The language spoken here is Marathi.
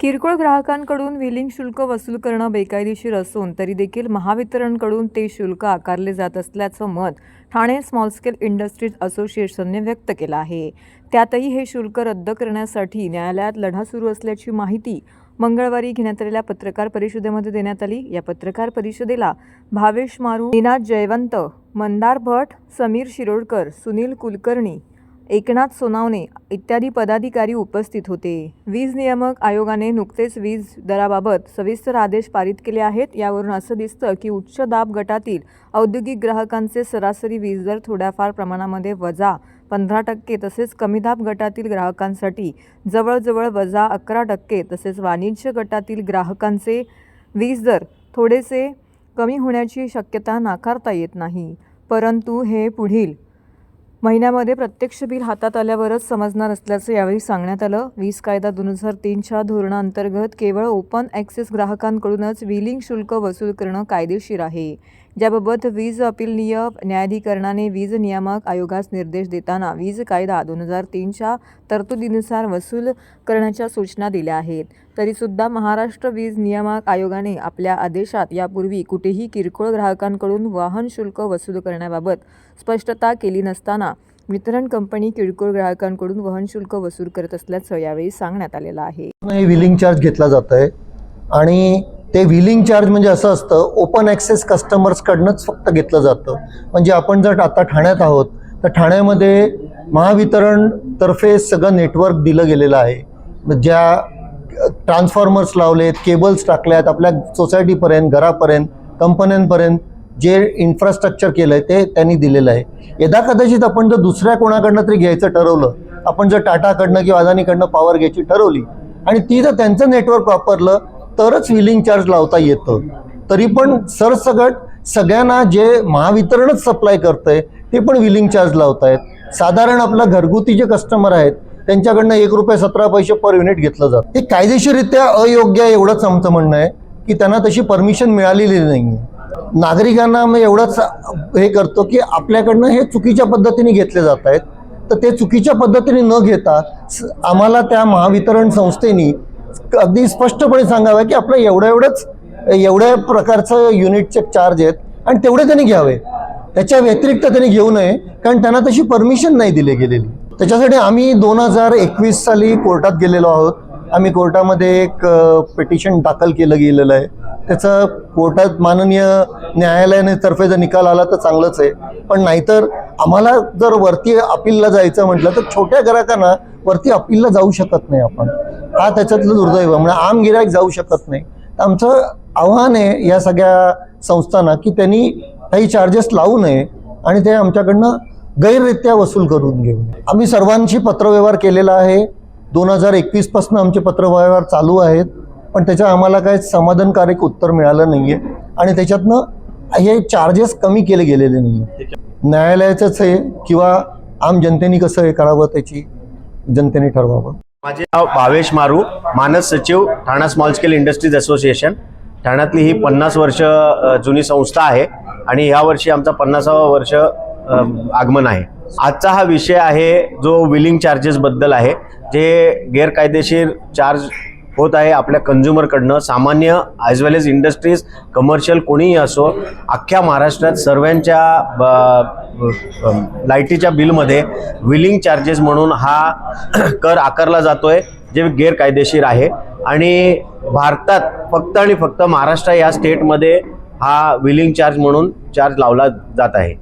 किरकोळ ग्राहकांकडून विलिंग शुल्क वसूल करणं बेकायदेशीर असून तरी देखील महावितरणकडून ते शुल्क आकारले जात असल्याचं मत ठाणे स्मॉल स्केल इंडस्ट्रीज असोसिएशनने व्यक्त केलं आहे. त्यातही हे शुल्क रद्द करण्यासाठी न्यायालयात लढा सुरू असल्याची माहिती मंगळवारी घेण्यात आलेल्या पत्रकार परिषदेमध्ये देण्यात आली. या पत्रकार परिषदेला भावेश मारू निनाद जयवंत मंदार भट समीर शिरोडकर सुनील कुलकर्णी एकनाथ सोनावणे इत्यादी पदाधिकारी उपस्थित होते. वीज नियामक आयोगाने नुकतेच वीज दराबाबत सविस्तर आदेश पारित केले आहेत. यावरून असं दिसतं की उच्च दाब गटातील औद्योगिक ग्राहकांचे सरासरी वीज दर थोड्याफार प्रमाणामध्ये वजा पंधरा टक्के तसेच कमी दाब गटातील ग्राहकांसाठी जवळजवळ वजा अकरा टक्के तसेच वाणिज्य गटातील ग्राहकांचे वीज दर थोडेसे कमी होण्याची शक्यता नाकारता येत नाही. परंतु हे पुढील महिन्यामध्ये प्रत्यक्ष बिल हातात आल्यावरच समजणार असल्याचं यावेळी सांगण्यात आलं. वीज कायदा दोन हजार तीनच्या धोरणाअंतर्गत केवळ ओपन ॲक्सेस ग्राहकांकडूनच बिलिंग शुल्क वसूल करणं कायदेशीर आहे. ज्याबाबत वीज अपीलनीय न्यायाधिकरणाने वीज नियामक आयोगास निर्देश देताना वीज कायदा दोन हजार तीनच्या तरतुदीनुसार वसूल करण्याच्या सूचना दिल्या आहेत. तरीसुद्धा महाराष्ट्र वीज नियामक आयोगाने आपल्या आदेशात यापूर्वी कुठेही किरकोळ ग्राहकांकडून वाहन शुल्क वसूल करण्याबाबत स्पष्टता केली नसताना वितरण कंपनी किरकोळ ग्राहकांकडून वाहन शुल्क वसूल करत असल्याचं यावेळी सांगण्यात आलेलं आहे. विलिंग चार्ज घेतला जात आहे आणि ते व्हिलिंग चार्ज म्हणजे असं असतं ओपन ॲक्सेस कस्टमर्सकडनंच फक्त घेतलं जातं. म्हणजे आपण जर आता ठाण्यात आहोत तर ठाण्यामध्ये महावितरण तर्फे सगळं नेटवर्क दिलं गेलेलं आहे. ज्या ट्रान्सफॉर्मर्स लावलेत केबल्स टाकल्यात आपल्या सोसायटीपर्यंत घरापर्यंत कंपन्यांपर्यंत जे इन्फ्रास्ट्रक्चर केलं आहे ते त्यांनी दिलेलं आहे. यदा कदाचित आपण जर दुसऱ्या कोणाकडनं तरी घ्यायचं ठरवलं आपण जर टाटाकडनं किंवा अदानीकडनं पॉवर घ्यायची ठरवली आणि ती जर त्यांचं नेटवर्क वापरलं तरच विलिंग चार्ज लावता येतं. तरी पण सरसगट सगळ्यांना जे महावितरणच सप्लाय करतंय ते पण विलिंग चार्ज लावतायत. साधारण आपलं घरगुती जे कस्टमर आहेत त्यांच्याकडनं एक रुपये सतरा पैसे पर युनिट घेतलं जातं. हे कायदेशीररित्या अयोग्य आहे एवढंच आमचं म्हणणं आहे की त्यांना तशी परमिशन मिळालेली नाही आहे नागरिकांना मी एवढंच हे करतो की आपल्याकडनं हे चुकीच्या पद्धतीने घेतले जात आहेत तर ते चुकीच्या पद्धतीने न घेता स- आम्हाला त्या महावितरण संस्थेनी अगदी स्पष्टपणे सांगावं की आपलं एवढं एवढंच एवढ्या प्रकारचं युनिटचे चार्ज आहेत आणि तेवढे त्यांनी घ्यावे. त्याच्या व्यतिरिक्त त्यांनी घेऊ नये कारण त्यांना तशी परमिशन नाही दिली गेलेली. त्याच्यासाठी आम्ही दोन हजार एकवीस साली कोर्टात गेलेलो आहोत. आम्ही कोर्टामध्ये एक पिटिशन दाखल केलं गेलेलं आहे. त्याचं कोर्टात माननीय न्यायालयाने तर्फे जर निकाल आला तर चांगलंच आहे. पण नाहीतर आम्हाला जर वरती अपीलला जायचं म्हटलं तर छोट्या ग्राहकांना वरती अपीलला जाऊ शकत नाही आपण. हा त्याच्यातलं दुर्दैव म्हणजे आम गिरायक जाऊ शकत नाही. तर आमचं आव्हान आहे या सगळ्या संस्थांना की त्यांनी काही चार्जेस लावू नये आणि ते आमच्याकडनं गैररित्या वसूल करून घेऊ आम्ही सर्वांशी पत्रव्यवहार केलेला आहे. दोन हजार एकवीसपासून आमचे पत्रव्यवहार चालू आहेत. पण त्याच्या आम्हाला काही समाधानकारक उत्तर मिळालं नाही आहे आणि त्याच्यातनं हे चार्जेस कमी केले गेलेले नाही आहे न्यायालयाचंच आहे किंवा आम जनतेने कसं हे करावं त्याची जनतेने ठरवावं. माझे नाव भावेश मारू मानस सचिव Thane small scale industries association ठाण्यातली ही पन्नास वर्ष जुनी संस्था आहे आणि ह्या वर्षी आमचा पन्नासावा वर्ष आगमन आहे. आजचा हा विषय आहे जो विलिंग चार्जेस बद्दल आहे जे गैरकायदेशीर चार्ज होत आहे आपल्या कंझ्युमरकडनं सामान्य as well as industries commercial कोणीही असो अख्ख्या महाराष्ट्रात सर्वांच्या ब- लाईटीच्या बिलमध्ये विलिंग चार्जेस म्हणून हा कर आकारला जातो आहे जे गैरकायदेशीर आहे. आणि भारतात फक्त आणि फक्त महाराष्ट्र या स्टेटमध्ये हा विलिंग चार्ज म्हणून चार्ज लावला जात आहे.